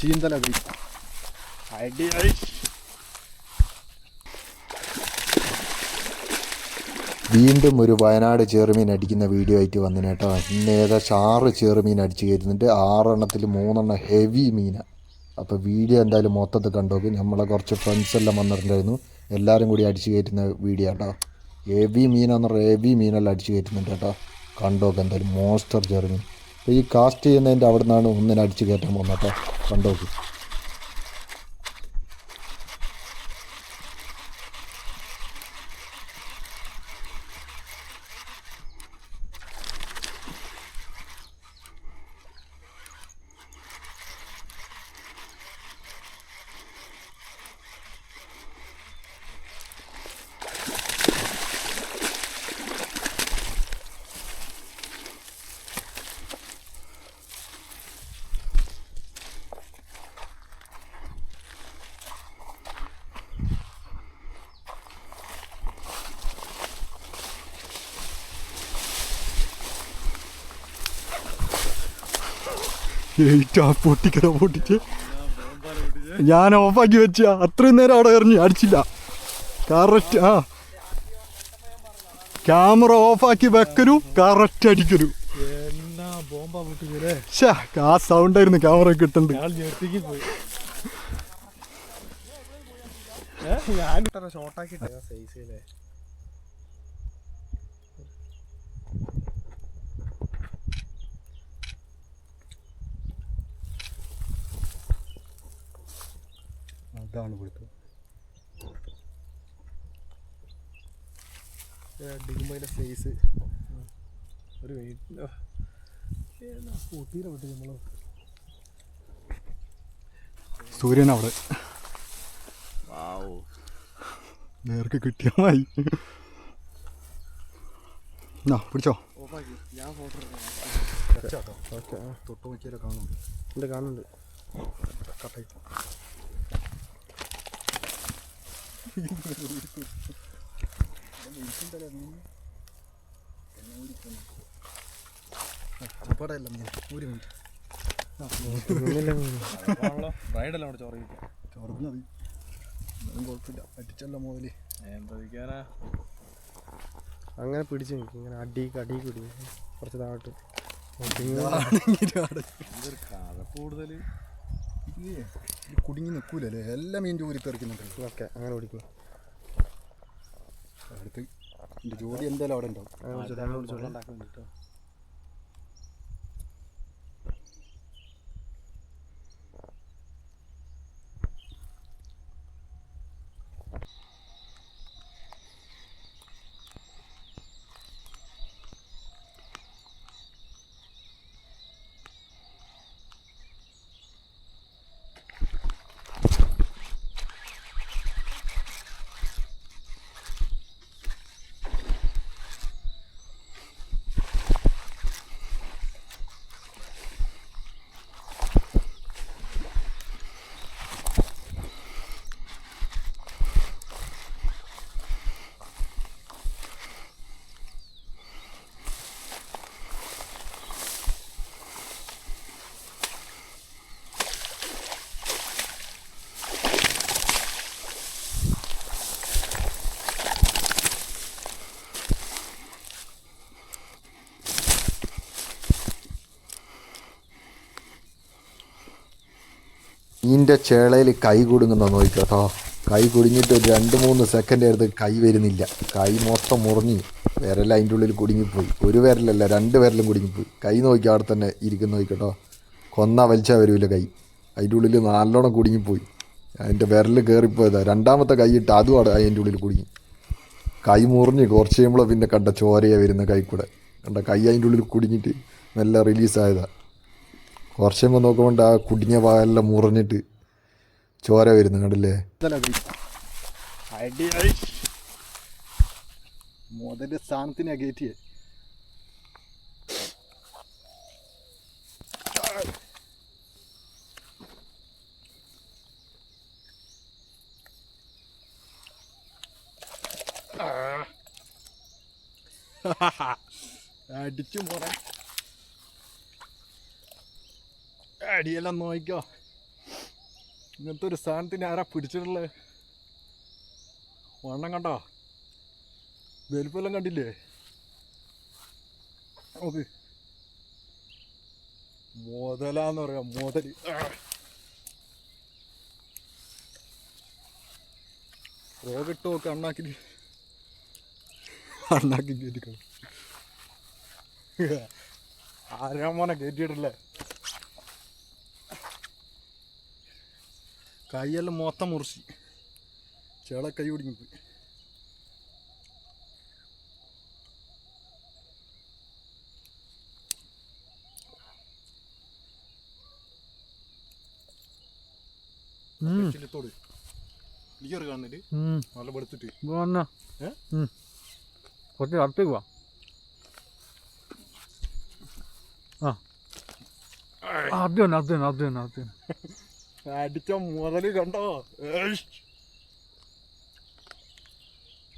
ചീന്തല വീണ്ടും ഒരു വയനാട് ചെറുമീൻ അടിക്കുന്ന വീഡിയോ ആയിട്ട് വന്നിന് കേട്ടോ. ഇന്ന് ഏകദേശം ആറ് ചെറുമീൻ അടിച്ച് കയറ്റുന്നുണ്ട്. ആറെണ്ണത്തിൽ മൂന്നെണ്ണം ഹെവി മീനാണ് അപ്പോൾ വീഡിയോ എന്തായാലും മൊത്തത്തിൽ കണ്ടോക്ക്. നമ്മളെ കുറച്ച് ഫ്രണ്ട്സ് എല്ലാം വന്നിട്ടുണ്ടായിരുന്നു. എല്ലാവരും കൂടി അടിച്ച് കയറ്റുന്ന വീഡിയോ കേട്ടോ ഹെവി മീനാന്ന് പറഞ്ഞാൽ ഹെവി മീനെല്ലാം അടിച്ച് കയറ്റുന്നുണ്ട് കേട്ടോ. കണ്ടോക്ക് എന്തായാലും മോസ്റ്റർ ചെറുമീൻ. ഈ കാസ്റ്റ് ചെയ്യുന്നതിന്റെ അവിടെ നിന്നാണ് ഒന്നിനെ അടിച്ച് കയറ്റാൻ പോകുന്നത് കേട്ടോ. കണ്ടോക്ക്. പൊട്ടിക്കട പൊട്ടിച്ച്. ഞാൻ ഓഫാക്കി വെച്ച. അത്രയും നേരം അവിടെ എറിഞ്ഞു അടിച്ചില്ല കറക്റ്റ് ആ. ക്യാമറ ഓഫാക്കി വെക്കരു കറക്റ്റ് അടിക്കരു. ആ സൗണ്ട് ആയിരുന്നു ക്യാമറ കിട്ടുന്നുണ്ട് ഞാൻ ഞെട്ടിക്ക് പോയി. ഞാൻ ഷോർട്ടാക്കിട്ടേ സൈസിലെ അതാണ് ഇവിടുത്തെ. അടിക്കുമ്പോൾ അതിന്റെ സൈസ് ഒരു വെയിറ്റ് പൊട്ടി നമ്മൾ. സൂര്യൻ അവിടെ. നേർക്ക് കിട്ടിയാ മതി എന്നാ പിടിച്ചോ തൊട്ട് നോക്കിയാലോ കാണും ഉണ്ട് കാണുന്നുണ്ട്. കട്ടായി മീൻ ഒരു മിനിറ്റ് റൈഡെല്ലാം അവിടെ ചോറി ചോർന്ന് മതി ഒന്നും കുഴപ്പമില്ല പറ്റിച്ചല്ല മുതൽ എന്തോദിക്കാനാ അങ്ങനെ പിടിച്ചു നിൽക്കും ഇങ്ങനെ അടി അടി കൂടി കുറച്ച് താഴോട്ട് കഥ കുടുങ്ങി നിൽക്കൂലല്ലേ എല്ലാം മീന്റെ ഊരി തെറിക്കുന്നുണ്ട് ഓക്കെ അങ്ങനെ ഓടിക്കുക അടുത്ത് എന്റെ ജോലി എന്തായാലും അവിടെ ഉണ്ടാവും. മീന്റെ ചേളയിൽ കൈ കുടുങ്ങുന്ന നോക്കിക്കോട്ടോ കൈ കുടുങ്ങിയിട്ട് ഒരു രണ്ട് മൂന്ന് സെക്കൻഡ് എടുത്ത് കൈ വരുന്നില്ല. കൈ മൊത്തം മുറിഞ്ഞ് വിരൽ അതിന്റെ ഉള്ളിൽ കുടുങ്ങിപ്പോയി. ഒരു വിരലല്ല രണ്ട് വിരലും കുടുങ്ങിപ്പോയി. കൈ നോക്കി അവിടെ തന്നെ ഇരിക്കുന്ന നോക്കിക്കോട്ടോ കൊന്ന വലിച്ചാൽ വരില്ല കൈ. അതിന്റെ ഉള്ളിൽ നല്ലോണം കുടുങ്ങിപ്പോയി. അതിന്റെ വിരൽ കയറിപ്പോയതാ. രണ്ടാമത്തെ കൈയിട്ട് അതും അവിടെ അതിന്റെ ഉള്ളിൽ കുടുങ്ങി. കൈ മുറിഞ്ഞ് കുറച്ച് കഴിയുമ്പോൾ പിന്നെ കണ്ട ചോരയാണ് വരുന്ന കൈ കണ്ട കൈ അതിന്റെ ഉള്ളിൽ കുടുങ്ങിയിട്ട് നല്ല റിലീസായതാണ് കുറച്ച് കഴിയുമ്പോൾ നോക്കുമ്പോൾ ആ കുടിഞ്ഞ ഭാഗമെല്ലാം മുറിഞ്ഞിട്ട് ചോര വരുന്നു കണ്ടില്ലേ? മുതൽ സ്ഥാനത്തിനാ അടിച്ചു പോറെ അടിയെല്ലാം നോക്കിക്കോ ഇങ്ങനത്തെ ഒരു സാധനത്തിന് ആരാ പിടിച്ചിട്ടുള്ളത് വണ്ണം കണ്ടോ? വലിപ്പെല്ലാം കണ്ടില്ലേ? നോക്ക്. മുതലാന്ന് പറയാം മുതൽ റോഗിട്ട് നോക്ക് അണ്ണാക്കി അണ്ണാക്കി കയറ്റിക്കണം ആരാമോനെ കയറ്റിയിട്ടില്ലേ കൈയെല്ലാം മൊത്തം മുറിച്ച്. ചേള കൈ പിടിഞ്ഞു പോയി. ചില്ലത്തോട് ക്ലിയർ കാണുന്നിട്ട് നല്ല വെളുത്തിട്ട്? കുറച്ച് അടുത്തേക്ക് വാ. ആ, അത് തന്നെ അത് തന്നെ അത് തന്നെ അത് തന്നെ. അടിച്ച മുതൽ കണ്ടോ.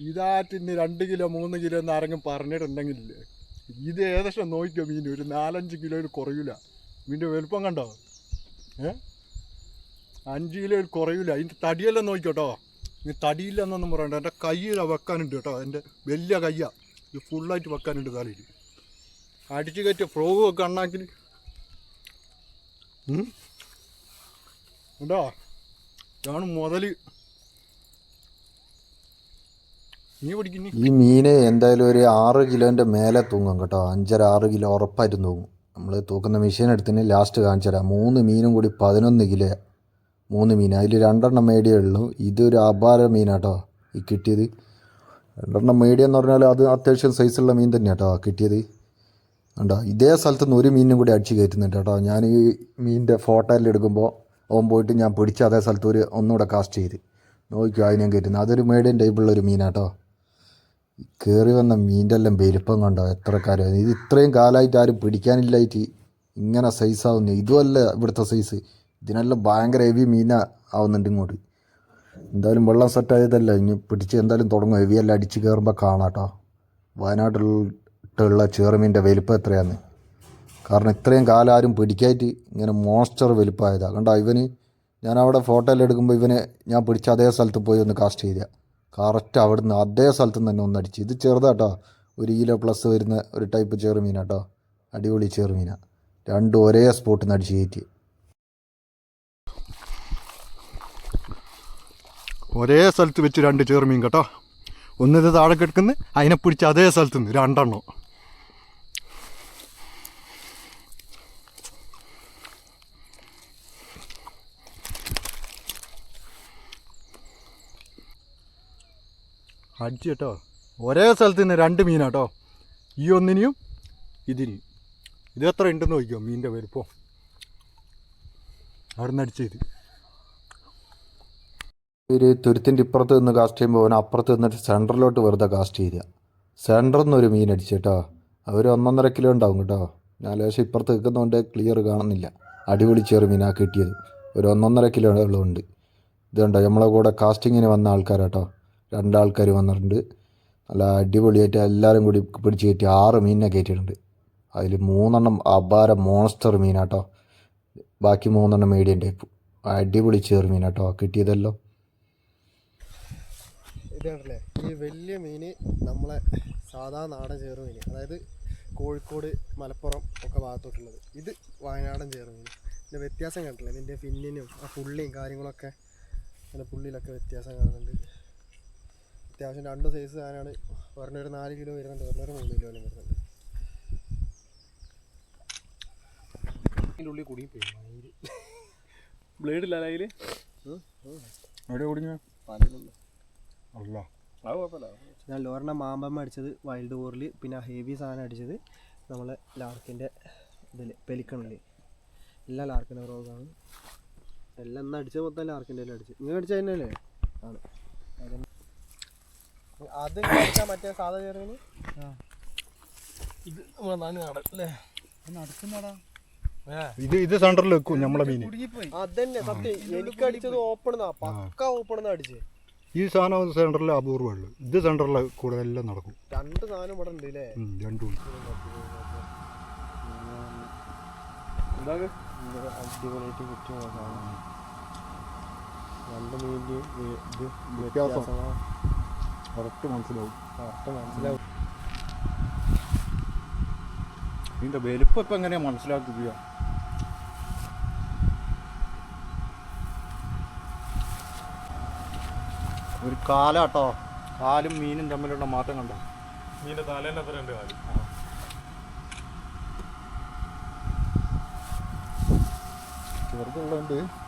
ഇതാറ്റിന് രണ്ട് കിലോ മൂന്ന് കിലോ എന്ന് ആരെങ്കിലും പറഞ്ഞിട്ടുണ്ടെങ്കിലേ ഇത് ഏകദേശം നോക്കിക്കോ മീൻ ഒരു നാലഞ്ച് കിലോയിൽ കുറയൂല. മീന്റെ വലുപ്പം കണ്ടോ? ഏ? അഞ്ച് കിലോയിൽ കുറയൂല. അതിന്റെ തടിയെല്ലാം നോക്കിക്കോട്ടോ നീ തടിയില്ലെന്നൊന്നും പറയണ്ട. എന്റെ കയ്യിൽ വെക്കാനുണ്ട് കേട്ടോ എന്റെ വലിയ കയ്യാ. ഇത് ഫുള്ളായിട്ട് വെക്കാനുണ്ട് തലയിൽ. അടിച്ചു കയറ്റിയ ഫ്രോഗ് ഒക്കെ അണ്ണാക്കിൽ ഉണ്ടോ? ഇതാണ് മുതൽ. ഈ മീന് എന്തായാലും ഒരു ആറ് കിലോന്റെ മേലെ തൂങ്ങും കേട്ടോ. അഞ്ചര ആറ് കിലോ ഉറപ്പായിട്ടും തൂങ്ങും. നമ്മൾ തൂക്കുന്ന മെഷീൻ എടുത്തിന് ലാസ്റ്റ് കാണിച്ചു തരാം. മൂന്ന് മീനും കൂടി പതിനൊന്ന് കിലോ. മൂന്ന് മീൻ. അതിൽ രണ്ടെണ്ണം മേടിയേ ഉള്ളൂ. ഇതൊരു അപാര മീനാട്ടോ ഈ കിട്ടിയത്. രണ്ടെണ്ണം മേടിയെന്ന് പറഞ്ഞാൽ അത് അത്യാവശ്യം സൈസുള്ള മീൻ തന്നെയാണ് കേട്ടോ കിട്ടിയത്. ഉണ്ടോ ഇതേ സ്ഥലത്തുനിന്ന് ഒരു മീനും കൂടി അടിച്ച് കയറ്റുന്നുണ്ട് കേട്ടോ. ഞാൻ ഈ മീനിന്റെ ഫോട്ടോയിൽ എടുക്കുമ്പോൾ ഓൻ പോയിട്ട് ഞാൻ പിടിച്ച അതേ സ്ഥലത്ത് ഒരു ഒന്നുകൂടെ കാസ്റ്റ് ചെയ്ത്. നോക്കിയോ അതിനെ കയറ്റുന്നത് അതൊരു മേഡിയൻ ടൈപ്പുള്ള ഒരു മീനാട്ടോ കയറി വന്ന മീന്റെ എല്ലാം വലിപ്പം കണ്ടോ? എത്ര കാര്യം ഇത് ഇത്രയും കാലമായിട്ട് ആരും പിടിക്കാനില്ലായിട്ട് ഇങ്ങനെ സൈസ് ആവുന്നു. ഇതുമല്ല ഇവിടുത്തെ സൈസ് ഇതിനെല്ലാം ഭയങ്കര ഹെവി മീനാ ആവുന്നുണ്ട് ഇങ്ങോട്ട്. എന്തായാലും വെള്ളം സെറ്റായതല്ല ഇനി പിടിച്ച് എന്തായാലും തുടങ്ങും. ഹെവിയെല്ലാം അടിച്ച് കയറുമ്പോൾ കാണാം കേട്ടോ വയനാട്ടിലുള്ള ചെറുമീന്റെ വലിപ്പം എത്രയാന്ന്. കാരണം ഇത്രയും കാലം ആരും പിടിക്കായിട്ട് ഇങ്ങനെ മോൺസ്റ്റർ വലുപ്പമായതാണ് കണ്ടോ? ഇവന് ഞാൻ അവിടെ ഫോട്ടോയിൽ എടുക്കുമ്പോൾ ഇവനെ ഞാൻ പിടിച്ച അതേ സ്ഥലത്ത് പോയി ഒന്ന് കാസ്റ്റ് ചെയ്ത. കറക്റ്റ് അവിടുന്ന് അതേ സ്ഥലത്ത് നിന്ന് തന്നെ ഒന്ന് അടിച്ച്. ഇത് ചെറുതാട്ടോ ഒരു കിലോ പ്ലസ് വരുന്ന ഒരു ടൈപ്പ് ചെറുമീനാട്ടോ അടിപൊളി ചെറുമീന രണ്ടും ഒരേ സ്പോട്ടിൽ നിന്ന് അടിച്ച് കയറ്റി. ഒരേ സ്ഥലത്ത് വെച്ച് രണ്ട് ചെറുമീൻ കേട്ടോ. ഒന്നിത് താഴെ കിടക്കുന്നു അതിനെ പിടിച്ച് അതേ സ്ഥലത്ത് നിന്ന് രണ്ടെണ്ണം. അടിച്ച് കേട്ടോ. ഒരേ സ്ഥലത്ത് നിന്ന് രണ്ട് മീനാട്ടോ. ഈ ഒന്നിനെയും ഇതിനെയും ഇത് എത്ര ഉണ്ടെന്ന് നോക്കിയോ മീനിന്റെ വലുപ്പം അവിടെ നിന്ന് അടിച്ചത് ഒരു തുരുത്തിന്റെ ഇപ്പുറത്ത് നിന്ന് കാസ്റ്റ് ചെയ്യുമ്പോൾ അവൻ അപ്പുറത്ത് നിന്നിട്ട് സെന്ററിലോട്ട് വെറുതെ കാസ്റ്റ് ചെയ്ത സെന്ററിൽ നിന്ന് ഒരു മീൻ അടിച്ചു കേട്ടോ. അവർ ഒന്നൊന്നര കിലോ ഉണ്ടാവും കേട്ടോ. ഞാൻ ലേശം ഇപ്പുറത്ത് നിൽക്കുന്നതുകൊണ്ട് ക്ലിയർ കാണുന്നില്ല. അടിപൊളി ചെറുമീനാ കിട്ടിയത്. ഒരു ഒന്നൊന്നര കിലോ ഉണ്ട് ഇതുണ്ടോ നമ്മളെ കൂടെ കാസ്റ്റിങ്ങിന് വന്ന ആൾക്കാരാട്ടോ. രണ്ടാൾക്കാർ വന്നിട്ടുണ്ട്. നല്ല അടിപൊളിയായിട്ട് എല്ലാവരും കൂടി പിടിച്ച് കയറ്റി ആറ് മീനിനെ കയറ്റിയിട്ടുണ്ട്. അതിൽ മൂന്നെണ്ണം അപാര മോൺസ്റ്റർ മീനാട്ടോ. ബാക്കി മൂന്നെണ്ണം മീഡിയം ടൈപ്പ് അടിപൊളി ചെറുമീനാട്ടോ കിട്ടിയതല്ലോ. ഇതാണല്ലേ ഈ വലിയ മീന് നമ്മളെ സാധാ നാടൻ ചേറുമീൻ അതായത് കോഴിക്കോട് മലപ്പുറം ഒക്കെ ഭാഗത്തോട്ടുള്ളത്. ഇത് വയനാടൻ ചേറുമീൻ ഇതിന്റെ വ്യത്യാസം കണ്ടില്ലേ? ഇതിന്റെ ഫിന്നിനും ആ പുള്ളിയും കാര്യങ്ങളൊക്കെ അതിന്റെ പുള്ളിയിലൊക്കെ വ്യത്യാസം കാണുന്നുണ്ട്. അത്യാവശ്യം രണ്ട് സൈസ് സാധനമാണ്. ഒരെണ്ണം ഒരു നാല് കിലോ വരുന്നുണ്ട് ഒരെണ്ണം ഒരു മൂന്ന് കിലോ വരുന്നുണ്ട്. അതിന്റെ ഉള്ളിൽ കുടുങ്ങി പോയി ബ്ലേഡ് ഇല്ല അതിൽ എവിടെ കുടിഞ്ഞ അല്ല അത് കുഴപ്പമില്ല. ഞാൻ ലോറിന മാമ്പമ്മ അടിച്ചത് വൈൽഡ് ഓറിൽ പിന്നെ ഹെവി സാധനം അടിച്ചത് നമ്മളെ ലാർക്കിന്റെ ഇതിൽ പെലിക്കണിൽ എല്ലാം ലാർക്കിന്റെ റോഗാണ് എല്ലാം എന്നാ അടിച്ചത് മൊത്തം ലാർക്കിന്റെ അടിച്ച് നിങ്ങൾ അടിച്ചതന്നെ അല്ലേ? ആണ്. അത് മറ്റേ സാധാ ചെറുവിന്? ഇത് നമ്മളെ നാല് നാടൻ അല്ലേ? ഇത് ഇത് സെന്ററിൽ വെക്കും നമ്മളെ മീൻ അതന്നെ സത്യം. എനിക്ക് അടിച്ചത് ഓപ്പൺ പക്ക ഓപ്പൺ അടിച്ചേ. ഈ സാധനം സെന്ററിൽ അപൂർവമുള്ളു ഇത് സെന്ററിൽ കൂടെ എല്ലാം നടക്കും. രണ്ട് സാധനം ഇവിടെ ഉണ്ട് അല്ലേ രണ്ടും അടിപൊളിയായിട്ട് കിട്ടിയ രണ്ട് വലിയ വെ- ഇത് വ്യത്യാസം. വ്യത്യാസമാ കറക്റ്റ് മനസ്സിലാവും. കറക്റ്റ് മനസ്സിലാവും. ഇതിന്റെ വലിപ്പം ഇപ്പം എങ്ങനെയാണ് മനസ്സിലാക്കുക ഒരു കാലാട്ടോ. കാലും മീനും തമ്മിലുള്ള മാറ്റം കണ്ടോ? മീന്റെ തലേന്റെ അത്ര ഉണ്ട് കാര്യം ചെറുതുള്ളതുകൊണ്ട്